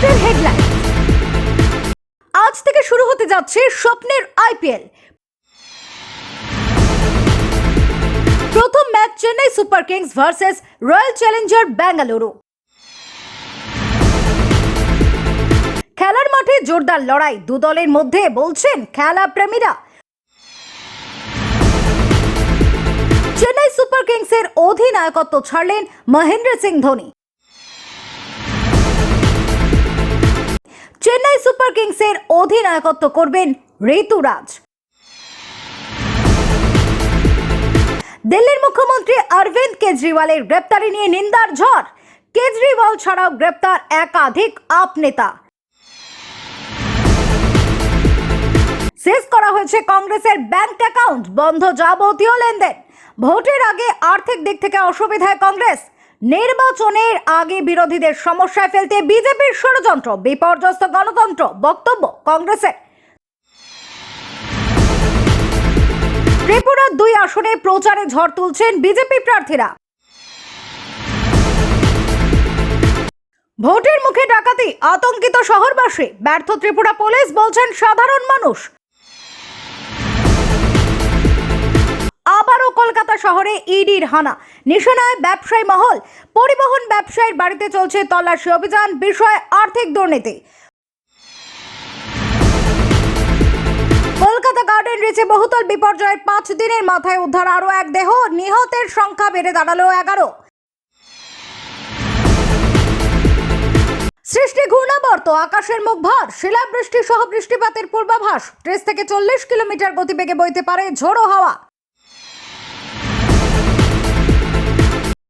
রাতের হেডলাইন আজ থেকে শুরু হতে যাচ্ছে স্বপ্নের আইপিএল প্রথম match Chennai super kings versus royal challenger Bengaluru খেলার মাঠে জোরদার লড়াই, দু দলের মধ্যে বলছেন খেলা প্রেমীরা। চেন্নাই সুপার কিংসের অধিনায়কত্ব ছাড়লেন মহেন্দ্র সিং ধোনি। চেন্নাই সুপার কিংসের অধিনায়কত্ব করবেন ঋতুরাজ। দিল্লির মুখ্যমন্ত্রী অরবিন্দ কেজরিওয়ালের গ্রেপ্তারি নিয়ে নিন্দার ঝড়। কেজরিওয়াল ছাড়াও গ্রেপ্তার একাধিক আপ নেতা। শেষ করা হয়েছে কংগ্রেসের ব্যাংক অ্যাকাউন্ট, বন্ধ যাবতীয় লেনদেন। ভোটের আগে আর্থিক দিক থেকে অসুবিধায় কংগ্রেস। নির্বাচনের আগে বিরোধীদের সমস্যায় ফেলতে বিজেপির ষড়যন্ত্র, বিপর্যস্ত গণতন্ত্র, বক্তব্য কংগ্রেসের। ত্রিপুরার দুই আসনে প্রচারে ঝড় তুলছেন বিজেপি প্রার্থীরা। ভোটের মুখে ডাকাতি, আতঙ্কিত শহরবাসী, ব্যর্থ ত্রিপুরা পুলিশ, বলছেন সাধারণ মানুষ। কলকাতা শহরে ইডির হানা। নিশানায় ব্যবসায়ী মহল, পরিবহন ব্যবসায়ীর বাড়িতে চলছে তল্লাশি অভিযান, বিষয়ে আর্থিক দুর্নীতি। কলকাতা গার্ডেন রিচে বহুতল বিপর্যয়ের পাঁচ দিনের মাথায় উদ্ধার আরও এক দেহ, নিহতের সংখ্যা বেড়ে দাঁড়াল এগারো। সৃষ্টি ঘূর্ণাবর্ত, আকাশের মুখ ভর, শিলাবৃষ্টি সহ বৃষ্টিপাতের পূর্বাভাস। ত্রিশ থেকে চল্লিশ কিলোমিটার গতিবেগে বইতে পারে ঝোড়ো হাওয়া।